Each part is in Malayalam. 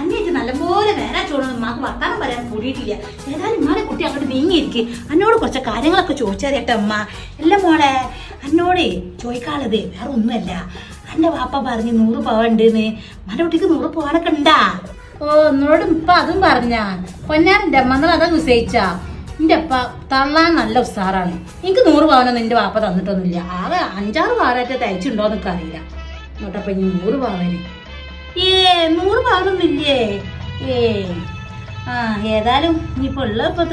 അന്നേറ്റ് നല്ലപോലെ നേരെ ചോടുന്നു ഉമ്മാക്ക് വർത്താനം പറയാൻ കൂടിയിട്ടില്ല. ഏതായാലും ഉമ്മാനെ കുട്ടി അങ്ങോട്ട് നീങ്ങിയിരിക്കും. അന്നോട് കുറച്ച് കാര്യങ്ങളൊക്കെ ചോദിച്ചറിയട്ടെ അമ്മ അല്ല മോളെ എന്നോടേ ചോദിക്കാനുള്ളത് വേറെ ഒന്നുമല്ല. എന്റെ വാപ്പ പറഞ്ഞ് നൂറ് പവണ്ടെന്ന് മന്റെ കുട്ടിക്ക് നൂറ് പവനൊക്കെ ഉണ്ടാ? ഓ എന്നോട് ഇപ്പൊ അതും പറഞ്ഞാ. പൊന്നാറിന്റെ അമ്മ നിങ്ങൾ അതാ നിശ്ചയിച്ചാ എന്റെ അപ്പ തള്ളാൻ നല്ല ഉസാറാണ്. എനിക്ക് നൂറ് പവനൊന്നും എന്റെ വാപ്പ തന്നിട്ടൊന്നുമില്ല. ആകെ അഞ്ചാറ് പാറായിട്ട് തയ്ച്ചിട്ടുണ്ടോ എന്നൊക്കെ അറിയില്ല. എന്നിട്ടപ്പൊ ഇനി നൂറ് പവന്. ഏ നൂറ് പവനൊന്നും ഏ ആ ഏതായാലും ഇനിയിപ്പോ ഉള്ള ഇപ്പൊ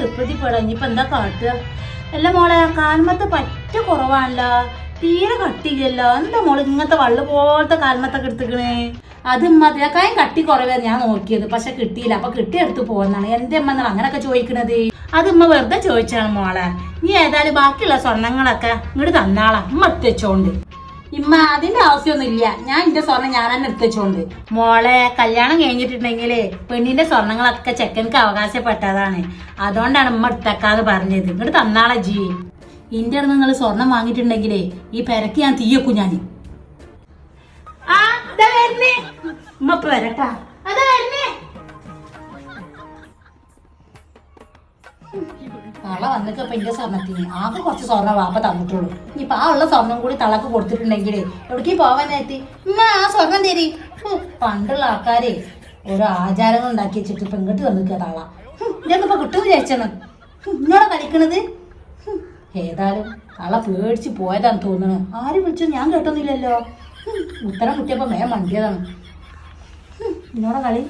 പോടാ ഇനിയിപ്പോ എന്താ കാട്ടുക? അല്ല മോളെ കാൽമത്ത് പറ്റ കുറവാണല്ലോ. തീരെ കട്ടിയില്ലല്ലോ. എന്താ മോൾ ഇങ്ങനത്തെ വള്ളു പോലത്തെ കാൽമത്തൊക്കെ എടുത്തിക്കണേ? അത് ഉമ്മ അതിനേക്കാളും കട്ടി കുറവേ ഞാൻ നോക്കിയത്. പക്ഷെ കിട്ടിയില്ല. അപ്പൊ കിട്ടിയെടുത്ത് പോകുന്നതാണ് എന്റെ അമ്മ എന്നാൽ അങ്ങനൊക്കെ ചോദിക്കണത്. അത് ഉമ്മ വെറുതെ ചോദിച്ചാണ് മോളെ. നീ ഏതായാലും ബാക്കിയുള്ള സ്വർണങ്ങളൊക്കെ ഇങ്ങോട്ട് തന്നാളാ. ഉമ്മ എടുത്തുവെച്ചോണ്ട് ഇമ്മ അതിന്റെ ആവശ്യമൊന്നുമില്ല ഞാൻ എന്റെ സ്വർണം ഞാൻ തന്നെ എടുത്തുവെച്ചോണ്ട്. മോളെ കല്യാണം കഴിഞ്ഞിട്ടുണ്ടെങ്കിലേ പെണ്ണിന്റെ സ്വർണങ്ങളൊക്കെ ചെക്കൻക്ക് അവകാശപ്പെട്ടതാണ്. അതുകൊണ്ടാണ് ഉമ്മ എടുത്തേക്കാന്ന് പറഞ്ഞത്. ഇങ്ങോട്ട് തന്നാളെ ജി. ഇന്റെ അടുത്ത് നിങ്ങൾ സ്വർണം വാങ്ങിയിട്ടുണ്ടെങ്കിലേ ഈ പെരക്ക് ഞാൻ തീയക്കും ഞാൻ ആ ഇതാ വരുന്നേ. ഉമ്മ ഇപ്പൊ വരട്ടാ. തള വന്നിട്ട് ഇപ്പൊ എന്റെ സ്വർണത്തിന്. ആകെ കുറച്ച് സ്വർണം വാപ്പ തന്നിട്ടുള്ളൂ. ഇനിയിപ്പൊ ആ ഉള്ള സ്വർണം കൂടി തളക്ക് കൊടുത്തിട്ടുണ്ടെങ്കിലേ എവിടേക്ക് പോവാനായിട്ട് ഉമ്മ ആ സ്വർണം തരി. പണ്ടുള്ള ആൾക്കാരെ ഓരോ ആചാരങ്ങൾ ഉണ്ടാക്കി വെച്ചിട്ട് ഇപ്പൊ ഇങ്ങോട്ട് വന്നിക്കുക തള ഹ്, ഇതൊന്നും ഇപ്പൊ കിട്ടും വിചാരിച്ചാണ്? ഇന്നോടെ കളിക്കണത്? ഏതായാലും തള പേടിച്ച് പോയതാന്ന് തോന്നുന്നു ആര് വിളിച്ചു? ഞാൻ കേട്ടൊന്നുമില്ലല്ലോ. ഉത്തരം കിട്ടിയപ്പോ മേ മണ്ടിയതാണ്. ഇന്നോടെ കളി.